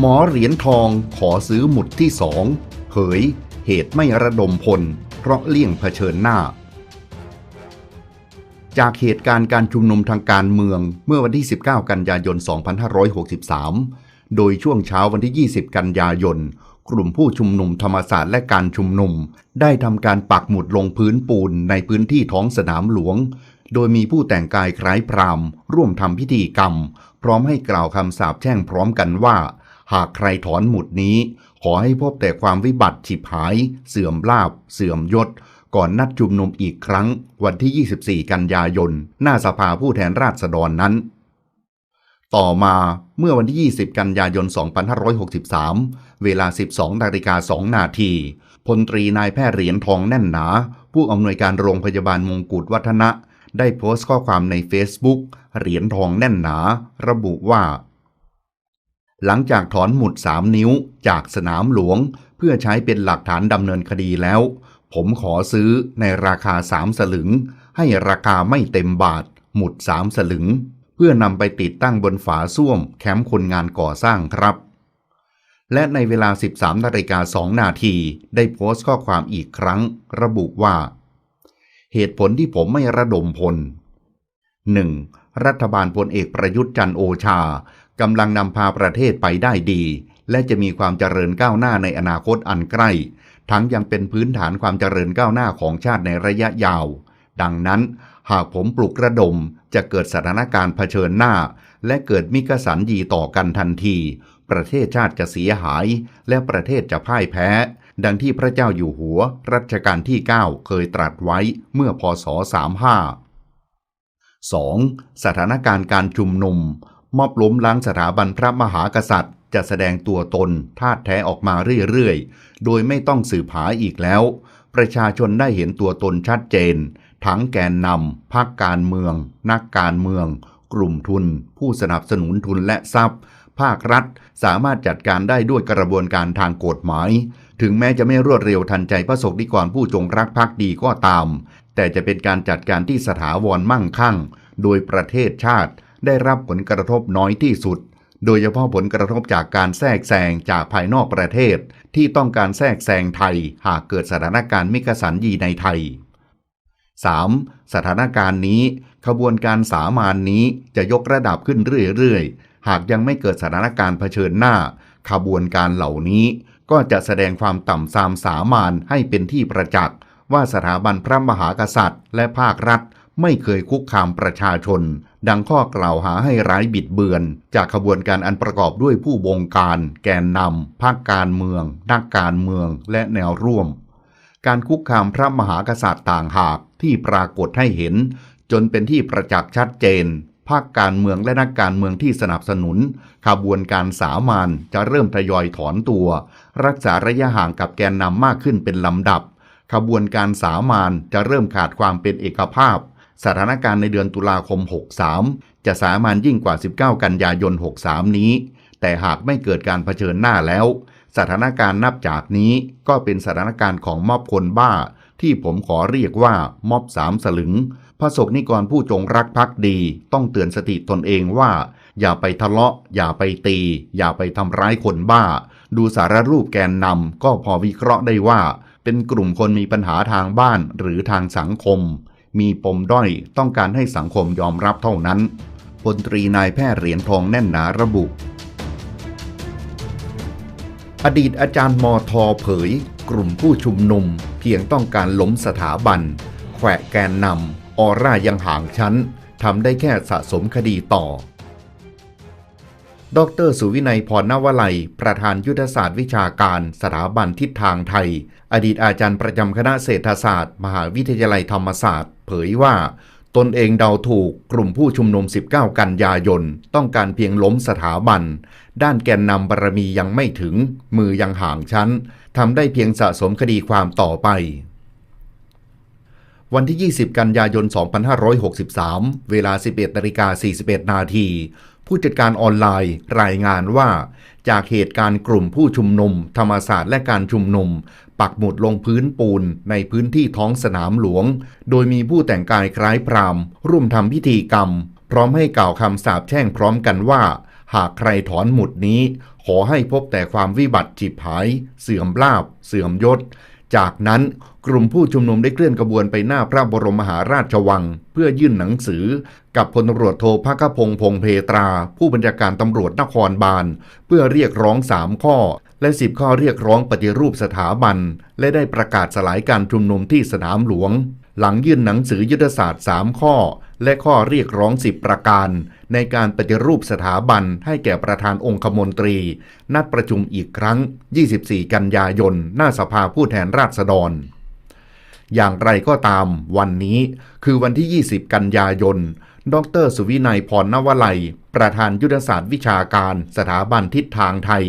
หมอเหรียญทองขอซื้อหมุดที่สองเผยเหตุไม่ระดมพล เพราะเลี่ยงเผชิญหน้า จากเหตุการณ์การชุมนุมทางการเมืองเมื่อวันที่ 19 กันยายน 2563 โดยช่วงเช้าวันที่ 20 กันยายน กลุ่มผู้ชุมนุมธรรมศาสตร์และการชุมนุม ได้ทำการปักหมุดลงพื้นปูนในพื้นที่ท้องสนามหลวง โดยมีผู้แต่งกายคล้ายพรามร่วมทำพิธีกรรม พร้อมให้กล่าวคำสาปแช่งพร้อมกันว่า หากใครถอนหมุดนี้ ขอให้พบแต่ความวิบัติฉิบหาย เสื่อมลาบ เสื่อมยศ ก่อนนัดชุมนุมอีกครั้ง วันที่ 24 กันยายน หน้าสภาผู้แทนราษฎรนั้น ต่อมาเมื่อวันที่ 20 กันยายน 2563 เวลา 12นาฬิกา2นาทีพลตรีนายแพทย์เหรียญทองแน่นหนา ผู้อำนวยการโรงพยาบาลมงกุฎวัฒนะ ได้โพสต์ข้อความใน Facebook เหรียญทองแน่นหนา ระบุว่า หลังจากถอนหมุด 3 นิ้วจากสนามหลวง เพื่อใช้เป็นหลักฐานดำเนินคดีแล้ว ผมขอซื้อในราคา 3 สลึง ให้ราคาไม่เต็มบาท หมุด 3 สลึง เพื่อนำไปติดตั้งบนฝาส้วมแคมป์คนงานก่อสร้างครับ และในเวลา 13นาฬิกา2นาทีได้โพสต์ข้อความอีกครั้ง ระบุว่า เหตุผลที่ผมไม่ระดมพล 1. รัฐบาลพลเอกประยุทธ์จันโอชา กำลังนำพาประเทศไปได้ดี และจะมีความเจริญก้าวหน้าในอนาคตอันใกล้ ทั้งยังเป็นพื้นฐานความเจริญก้าวหน้าของชาติในระยะยาว ดังนั้น หากผมปลุกระดมจะเกิดสถานการณ์เผชิญหน้า และเกิดมิกสันยีต่อกันทันที ประเทศชาติจะเสียหาย และประเทศจะพ่ายแพ้ ดังที่พระเจ้าอยู่หัว รัชกาลที่ 9 เคยตรัสไว้เมื่อพศ 35 2. สถานการณ์การชุมนุม มอบล้มล้างสถาบันพระมหากษัตริย์ จะแสดงตัวตนธาตุแท้ออกมาเรื่อยๆ โดยไม่ต้องสืบหาอีกแล้ว ประชาชนได้เห็นตัวตนชัดเจน ทั้งแกนนำพรรคการเมือง นักการเมือง กลุ่มทุน ผู้สนับสนุนทุนและทรัพย์ ภาครัฐสามารถจัดการได้ด้วยกระบวนการทางกฎหมาย ถึงแม้จะไม่รวดเร็วทันใจพระสงฆ์นิกรผู้จงรักภักดีก็ตาม แต่จะเป็นการจัดการที่สถาวรมั่งคั่ง โดยประเทศชาติ ได้รับผลกระทบน้อยที่สุด โดยเฉพาะผลกระทบจากการแทรกแซงจากภายนอกประเทศ ที่ต้องการแทรกแซงไทย หากเกิดสถานการณ์มิกสันยีในไทย 3. สถานการณ์นี้ ขบวนการสามานนี้จะยกระดับขึ้นเรื่อยๆ หากยังไม่เกิดสถานการณ์เผชิญหน้า ขบวนการเหล่านี้ ก็จะแสดงความต่ำทรามสามานให้เป็นที่ประจักษ์ว่าสถาบันพระมหากษัตริย์ และภาครัฐ ไม่เคยคุกคามประชาชน ดังข้อกล่าวหาให้ร้ายบิดเบือน จากขบวนการอันประกอบด้วยผู้บงการ แกนนำภาคการเมือง นักการเมือง และแนวร่วม การคุกคามพระมหากษัตริย์ต่างหากที่ปรากฏให้เห็น จนเป็นที่ประจักษ์ชัดเจน ภาคการเมืองและนักการเมืองที่สนับสนุน ขบวนการสามานจะเริ่มทยอยถอนตัว รักษาระยะห่างกับแกนนำมากขึ้นเป็นลำดับ ขบวนการสามานจะเริ่มขาดความเป็นเอกภาพ สถานการณ์ในเดือนตุลาคม 63 จะสามานยิ่งกว่า 19 กันยายน 63 นี้ แต่หากไม่เกิดการเผชิญหน้าแล้ว สถานการณ์นับจากนี้ก็เป็นสถานการณ์ของม็อบคนบ้า ที่ผมขอเรียกว่าม็อบสามสลึงพระสงฆ์นิกรผู้จงรักภักดี ต้องเตือนสติตนเองว่า อย่าไปทะเลาะ อย่าไปตี อย่าไปทำร้ายคนบ้า ดูสารรูปแกนนำก็พอวิเคราะห์ได้ว่า เป็นกลุ่มคนมีปัญหาทางบ้านหรือทางสังคม มีปมด้อยต้องการให้สังคมยอมรับเท่านั้นพลตรีนายแพทย์เหรียญทองแน่นหนาระบุ อดีตอาจารย์มอทอเผย กลุ่มผู้ชุมนุม เพียงต้องการล้มสถาบัน แขวะแกนนำออร่ายังห่างชั้นทำได้แค่สะสมคดีต่อ ดรสุวินัยพรนวลัย ประธานยุทธศาสตร์วิชาการสถาบันทิศทางไทย อดีตอาจารย์ประจำคณะเศรษฐศาสตร์ มหาวิทยาลัยธรรมศาสตร์ เผยว่า ตนเองเดาถูกกลุ่มผู้ชุมนุม 19 กันยายน ต้องการเพียงล้มสถาบัน ด้านแกนนำบารมียังไม่ถึง มือยังห่างชั้นทำได้เพียงสะสมคดีความต่อไปวันที่ 20 กันยายน 2563 เวลา 11นาฬิกา41 นาที ผู้จัดการออนไลน์รายงานว่า จากเหตุการณ์กลุ่มผู้ชุมนุม ธรรมศาสตร์และการชุมนุม ปักหมุดลงพื้นปูนในพื้นที่ท้องสนามหลวง โดยมีผู้แต่งกายคล้ายพราหมณ์ ร่วมทำพิธีกรรม พร้อมให้กล่าวคำสาปแช่งพร้อมกันว่า หากใครถอนหมุดนี้ ขอให้พบแต่ความวิบัติจิบหาย เสื่อมลาบ เสื่อมยศ จากนั้นกลุ่มผู้ชุมนุมได้เคลื่อนกระบวนไปหน้าพระบรมมหาราชวัง เพื่อยื่นหนังสือกับพลตำรวจโทพักพงษ์พงเพตรา ผู้บัญชาการตำรวจนครบาล เพื่อเรียกร้อง3ข้อ และ 10 ข้อเรียกร้องปฏิรูปสถาบัน และได้ประกาศสลายการชุมนุมที่สนามหลวง หลังยื่นหนังสือยุทธศาสตร์ 3 ข้อ และข้อเรียกร้อง 10 ประการ ในการปฏิรูปสถาบันให้แก่ประธานองคมนตรี นัดประชุมอีกครั้ง 24 กันยายน หน้าสภาผู้แทนราษฎร อย่างไรก็ตามวันนี้คือวันที่ 20 กันยายน ดร สุวินัยพรนวลัย ประธานยุทธศาสตร์วิชาการ สถาบันทิศทางไทย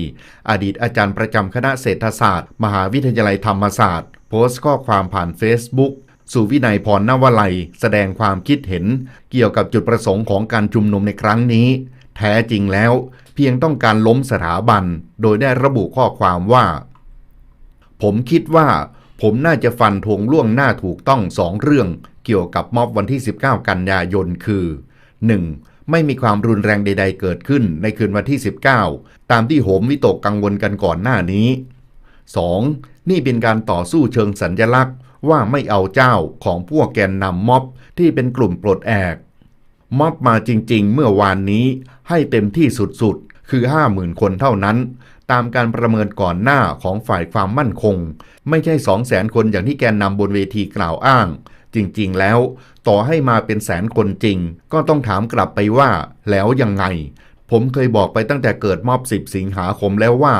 อดีตอาจารย์ประจำคณะเศรษฐศาสตร์ มหาวิทยาลัยธรรมศาสตร์ โพสต์ข้อความผ่านเฟซบุ๊ก สุวินัยพรนวลัย แสดงความคิดเห็น เกี่ยวกับจุดประสงค์ของการชุมนุมในครั้งนี้ แท้จริงแล้ว เพียงต้องการล้มสถาบัน โดยได้ระบุข้อความว่า ผมคิดว่า ผมน่าจะฟันธงล่วงหน้าถูกต้องสองเรื่อง เกี่ยวกับม็อบวันที่ 19 กันยายนคือ 1. ไม่มีความรุนแรงใด ๆ เกิดขึ้นในคืนวันที่ 19 ตามที่โหมวิตกกังวลกันก่อนหน้านี้ 2. นี่เป็นการต่อสู้เชิงสัญญลักษณ์ ว่าไม่เอาเจ้าของพวกแกนนำม็อบที่เป็นกลุ่มปลดแอกม็อบมาจริงๆ เมื่อวานนี้ให้เต็มที่สุดๆ คือ 50,000 คนเท่านั้น ตามการประเมินก่อนหน้าของฝ่ายความมั่นคง ไม่ใช่ 200,000 คนอย่างที่แกนนำบนเวทีกล่าวอ้าง จริงๆ แล้ว ต่อให้มาเป็นแสนคนจริง ก็ต้องถามกลับไปว่า แล้วยังไง ผมเคยบอกไปตั้งแต่เกิดม็อบ 10 สิงหาคมแล้วว่า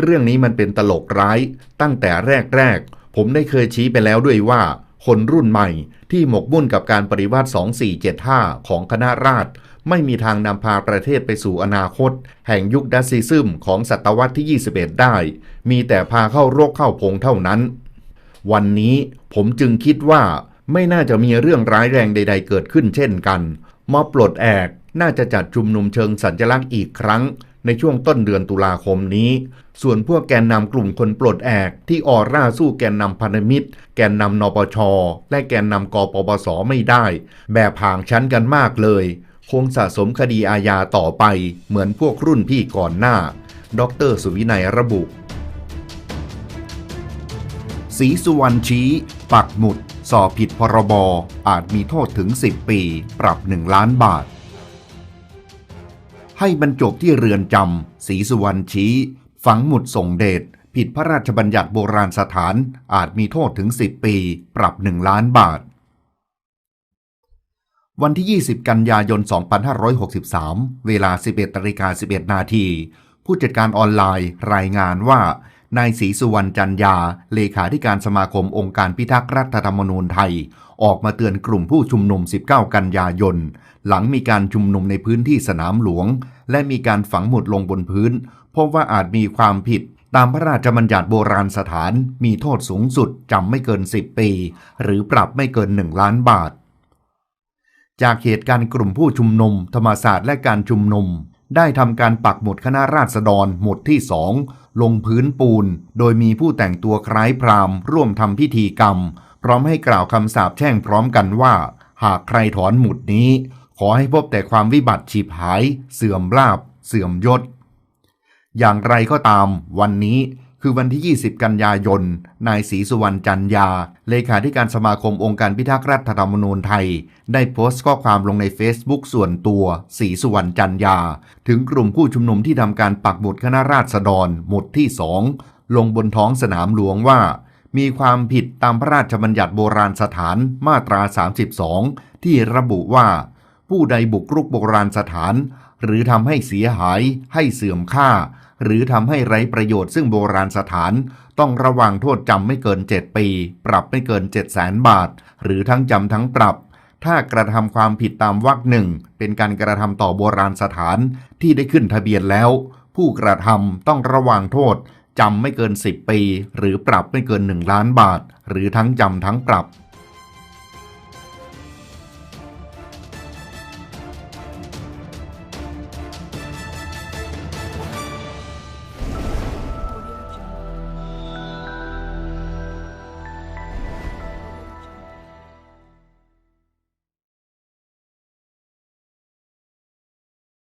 เรื่องนี้มันเป็นตลกร้าย ตั้งแต่แรกๆ ผมได้เคยชี้ไปแล้วด้วยว่า คนรุ่นใหม่ที่หมกมุ่นกับการปฏิวัติ 2475 ของคณะราษฎรไม่มีทางนำพาประเทศไปสู่อนาคต แห่งยุคดัซซิซึมของศตวรรษที่ 21 ได้ มีแต่พาเข้าโรคเข้าพงเท่านั้น วันนี้ผมจึงคิดว่าไม่น่าจะมีเรื่องร้ายแรงใด ๆ เกิดขึ้นเช่นกัน มอบปลดแอกน่าจะจัดชุมนุมเชิงสัญลักษณ์อีกครั้ง ช่วงต้นเดือนตุลาคมนี้ ส่วนพวกแกนนำกลุ่มคนปลดแอกที่ออร่าสู้แกนนำพันธมิตร แกนนำนปช และแกนนำกปปสไม่ได้ แบบห่างชั้นกันมากเลย คงสะสมคดีอาญาต่อไปเหมือนพวกรุ่นพี่ก่อนหน้า ดรสุวินัยระบุศรีสุวรรณชี้ ปักหมุด สอบผิดพรบ อาจมีโทษถึง 10 ปี ปรับ 1 ล้านบาท ให้บรรจบที่เรือนจำศรีสุวรรณชี้ ฝังหมุดส่งเดชผิดพระราชบัญญัติโบราณสถานอาจมีโทษถึง 10 ปี ปรับ 1 ล้านบาท วันที่ 20 กันยายน 2563 เวลา 11นาฬิกา11 นาที ผู้จัดการออนไลน์รายงานว่า นายศรีสุวรรณจันยา เลขาธิการสมาคมองค์การพิทักษ์รัฐธรรมนูญไทย ออกมาเตือนกลุ่มผู้ชุมนุม 19 กันยายน หลังมีการชุมนุมในพื้นที่สนามหลวง และมีการฝังหมุดลงบนพื้น พบว่าอาจมีความผิดตามพระราชบัญญัติโบราณสถานมีโทษสูงสุดจำไม่เกิน 10 ปี หรือปรับไม่เกิน 1 ล้านบาท จากเหตุการณ์กลุ่มผู้ชุมนุม ธรรมศาสตร์และการชุมนุม ได้ทำการปักหมุดคณะราษฎรหมุดที่สองลงพื้นปูน โดยมีผู้แต่งตัวคล้ายพราหมณ์ ร่วมทำพิธีกรรม พร้อมให้กล่าวคำสาปแช่งพร้อมกันว่า หากใครถอนหมุดนี้ ขอให้พบแต่ความวิบัติฉีบหาย เสื่อมลาบ เสื่อมยศ อย่างไรก็ตาม วันนี้ คือวันที่ 20 กันยายน นายศรีสุวรรณจันยา เลขาธิการสมาคมองค์การพิทักษ์รัฐธรรมนูญไทย ได้โพสต์ข้อความลงใน Facebook ส่วนตัวศรีสุวรรณจันยา ถึงกลุ่มผู้ชุมนุมที่ทำการปักหมุดคณะราษฎร หมุดที่ 2 ลงบนท้องสนามหลวงว่า มีความผิดตามพระราชบัญญัติโบราณสถานมาตรา 32 ที่ระบุว่า ผู้ใดบุกรุกโบราณสถาน หรือทำให้เสียหายให้เสื่อมค่า หรือทำให้ไร้ประโยชน์ซึ่งโบราณสถาน ต้องระวังโทษจำไม่เกิน 7 ปี ปรับไม่เกิน 7 0 0แสนบาท หรือทั้งจำทั้งปรับ ถ้ากระทำความผิดตามวรรคหนึ่ง เป็นการกระทำต่อโบราณสถานที่ได้ขึ้นทะเบียนแล้ว ผู้กระทำต้องระวังโทษจำไม่เกิน 10 ปี หรือปรับไม่เกิน 1 ล้านบาท หรือทั้งจำทั้งปรับ